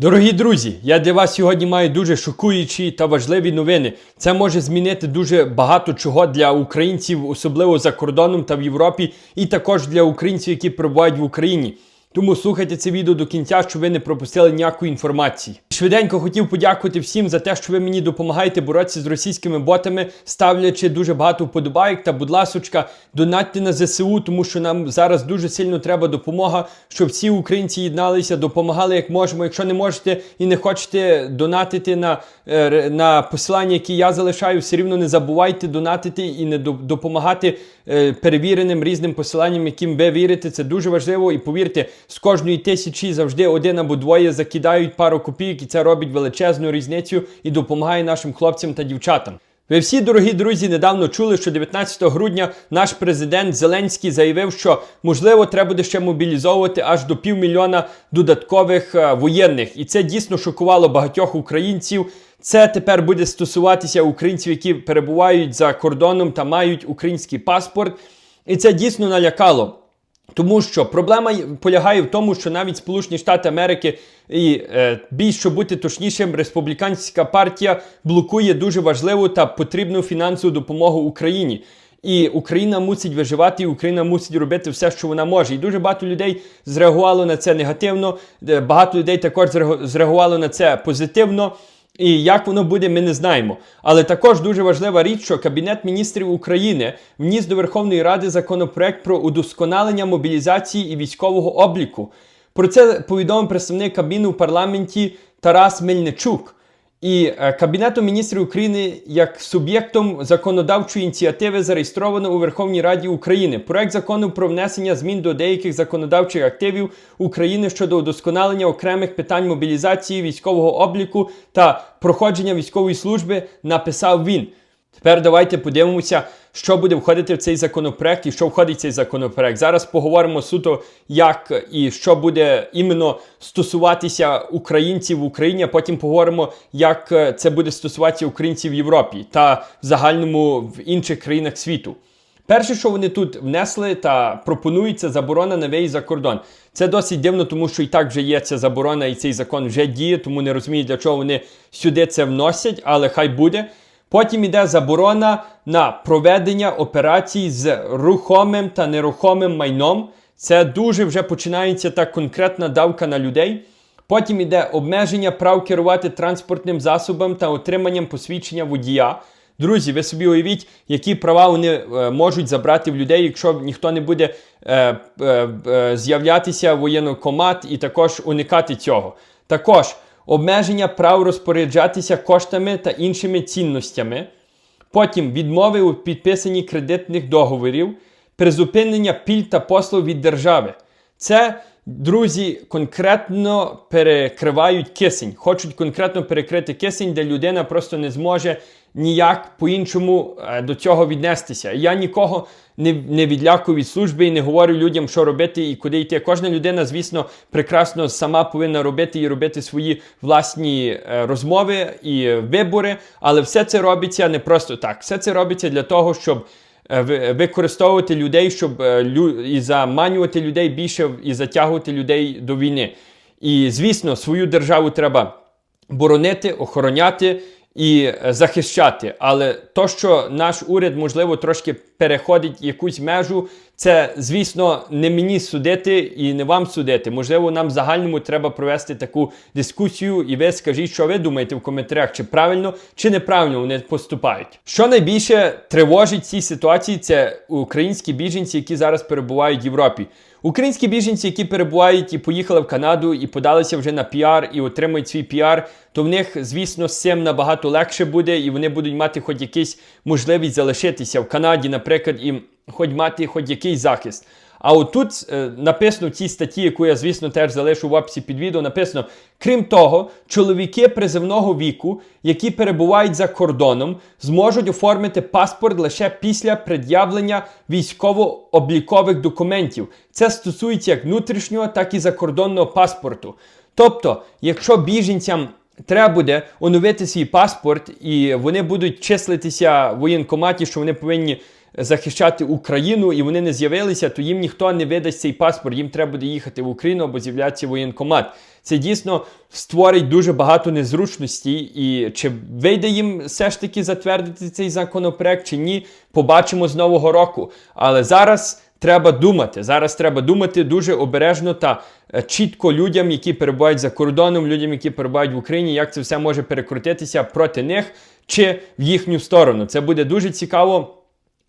Дорогі друзі, я для вас сьогодні маю дуже шокуючі та важливі новини. Це може змінити дуже багато чого для українців, особливо за кордоном та в Європі, і також для українців, які перебувають в Україні. Тому слухайте це відео до кінця, щоб ви не пропустили ніякої інформації. Швиденько хотів подякувати всім за те, що ви мені допомагаєте боротися з російськими ботами, ставлячи дуже багато вподобайок та, будь ласочка, донатьте на ЗСУ, тому що нам зараз дуже сильно треба допомога, щоб всі українці єдналися, допомагали як можемо. Якщо не можете і не хочете донатити на, е, на посилання, які я залишаю, все рівно не забувайте донатити і не до- допомагати е, перевіреним різним посиланням, яким ви вірите. Це дуже важливо. І повірте, з кожної тисячі завжди один або двоє закидають пару копійок, це робить величезну різницю і допомагає нашим хлопцям та дівчатам. Ви всі, дорогі друзі, недавно чули, що 19 грудня наш президент Зеленський заявив, що можливо треба буде ще мобілізовувати аж до півмільйона додаткових е, воєнних, і це дійсно шокувало багатьох українців. Це тепер буде стосуватися українців, які перебувають за кордоном та мають український паспорт. І це дійсно налякало. Тому що проблема полягає в тому, що навіть Сполучені Штати Америки і е, більш щоб бути точнішим, республіканська партія блокує дуже важливу та потрібну фінансову допомогу Україні. І Україна мусить виживати, і Україна мусить робити все, що вона може. І дуже багато людей зреагувало на це негативно. е, Багато людей також зреагувало на це позитивно. І як воно буде, ми не знаємо. Але також дуже важлива річ, що Кабінет міністрів України вніс до Верховної Ради законопроект про удосконалення мобілізації і військового обліку. Про це повідомив представник Кабміну в парламенті Тарас Мельничук. І е, Кабінетом міністрів України як суб'єктом законодавчої ініціативи зареєстровано у Верховній Раді України проект закону про внесення змін до деяких законодавчих активів України щодо удосконалення окремих питань мобілізації військового обліку та проходження військової служби написав він. Тепер давайте подивимося, що буде входити в цей законопроект і що входить в цей законопроект. Зараз поговоримо суто, як і що буде іменно стосуватися українців в Україні, а потім поговоримо, як е, це буде стосуватися українців в Європі та в загальному в інших країнах світу. Перше, що вони тут внесли та пропонують, заборона на виїзд за кордон. Це досить дивно, тому що і так вже є ця заборона, і цей закон вже діє, тому не розумію, для чого вони сюди це вносять, але хай буде. Потім йде заборона на проведення операцій з рухомим та нерухомим майном. Це дуже вже починається так конкретна давка на людей. Потім йде обмеження прав керувати транспортним засобом та отриманням посвідчення водія. Друзі, ви собі уявіть, які права вони е, можуть забрати в людей, якщо ніхто не буде е, е, е, з'являтися в воєнкомат і також уникати цього. Також обмеження прав розпоряджатися коштами та іншими цінностями. Потім відмови у підписанні кредитних договорів, призупинення пільг та послуг від держави. Це, друзі, конкретно перекривають кисень. Хочуть конкретно перекрити кисень, де людина просто не зможе ніяк по-іншому е, до цього віднестися. Я нікого не, не відлякую від служби і не говорю людям, що робити і куди йти. Кожна людина, звісно, прекрасно сама повинна робити і робити свої власні е, розмови і вибори, але все це робиться не просто так. Все це робиться для того, щоб використовувати людей, щоб е, і заманювати людей більше і затягувати людей до війни. І звісно, свою державу треба боронити, охороняти і е, захищати. Але то, що наш уряд, можливо, трошки переходить якусь межу, це, звісно, не мені судити і не вам судити. Можливо, нам загальному треба провести таку дискусію, і ви скажіть, що ви думаєте в коментарях, чи правильно, чи неправильно вони поступають. Що найбільше тривожить цій ситуації, це українські біженці, які зараз перебувають в Європі. Українські біженці, які перебувають і поїхали в Канаду, і подалися вже на піар, і отримують свій піар, то в них, звісно, з цим набагато легше буде, і вони будуть мати хоч якісь можливість залишитися в Канаді, наприклад, і хоч мати хоч якийсь захист. А отут е, написано в цій статті, яку я, звісно, теж залишу в описі під відео, написано: крім того, чоловіки призивного віку, які перебувають за кордоном, зможуть оформити паспорт лише після пред'явлення військово-облікових документів. Це стосується як внутрішнього, так і закордонного паспорту. Тобто, якщо біженцям треба буде оновити свій паспорт, і вони будуть числитися в воєнкоматі, що вони повинні захищати Україну і вони не з'явилися, то їм ніхто не видасть цей паспорт. Їм треба буде їхати в Україну або з'являтися воєнкомат. Це дійсно створить дуже багато незручностей. І чи вийде їм все ж таки затвердити цей законопроект, чи ні, побачимо з нового року. Але зараз. Треба думати. Зараз треба думати дуже обережно та е, чітко людям, які перебувають за кордоном, людям, які перебувають в Україні, як це все може перекрутитися проти них чи в їхню сторону. Це буде дуже цікаво.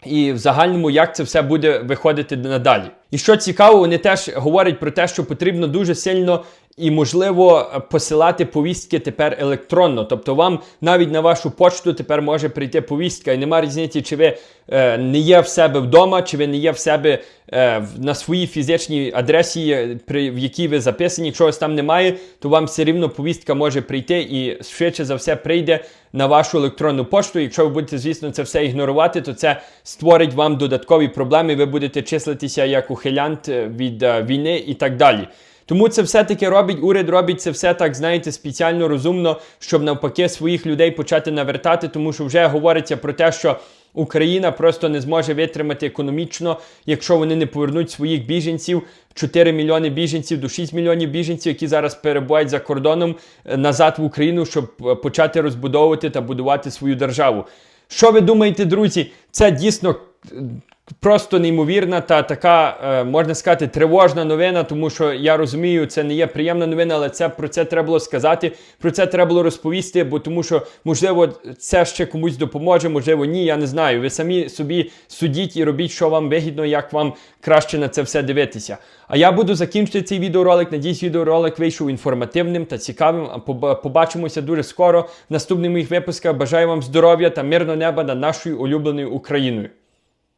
І в загальному, як це все буде виходити надалі. І що цікаво, вони теж говорять про те, що потрібно дуже сильно і можливо посилати повістки тепер електронно. Тобто вам навіть на вашу почту тепер може прийти повістка, і нема різниці, чи ви е, не є в себе вдома, чи ви не є в себе е, на своїй фізичній адресі, е, при, в якій ви записані. Якщо вас там немає, то вам все рівно повістка може прийти і швидше за все прийде на вашу електронну пошту. Якщо ви будете, звісно, це все ігнорувати, то це створить вам додаткові проблеми. Ви будете числитися як ухилянт е, від е, війни і так далі. Тому це все-таки робить, уряд робить це все так, знаєте, спеціально розумно, щоб навпаки своїх людей почати навертати, тому що вже говориться про те, що Україна просто не зможе витримати економічно, якщо вони не повернуть своїх біженців, 4 мільйони біженців до 6 мільйонів біженців, які зараз перебувають за кордоном е, назад в Україну, щоб е, почати розбудовувати та будувати свою державу. Що ви думаєте, друзі? Це дійсно е, просто неймовірна та така, е, можна сказати, тривожна новина, тому що я розумію, це не є приємна новина, але це про це треба було сказати, про це треба було розповісти, бо тому що, можливо, це ще комусь допоможе, можливо, ні, я не знаю. Ви самі собі судіть і робіть, що вам вигідно, як вам краще на це все дивитися. А я буду закінчити цей відеоролик. Надіюсь, відеоролик вийшов інформативним та цікавим. А поб- Побачимося дуже скоро в наступних моїх випусках. Бажаю вам здоров'я та мирного неба над нашою улюбленою Україною.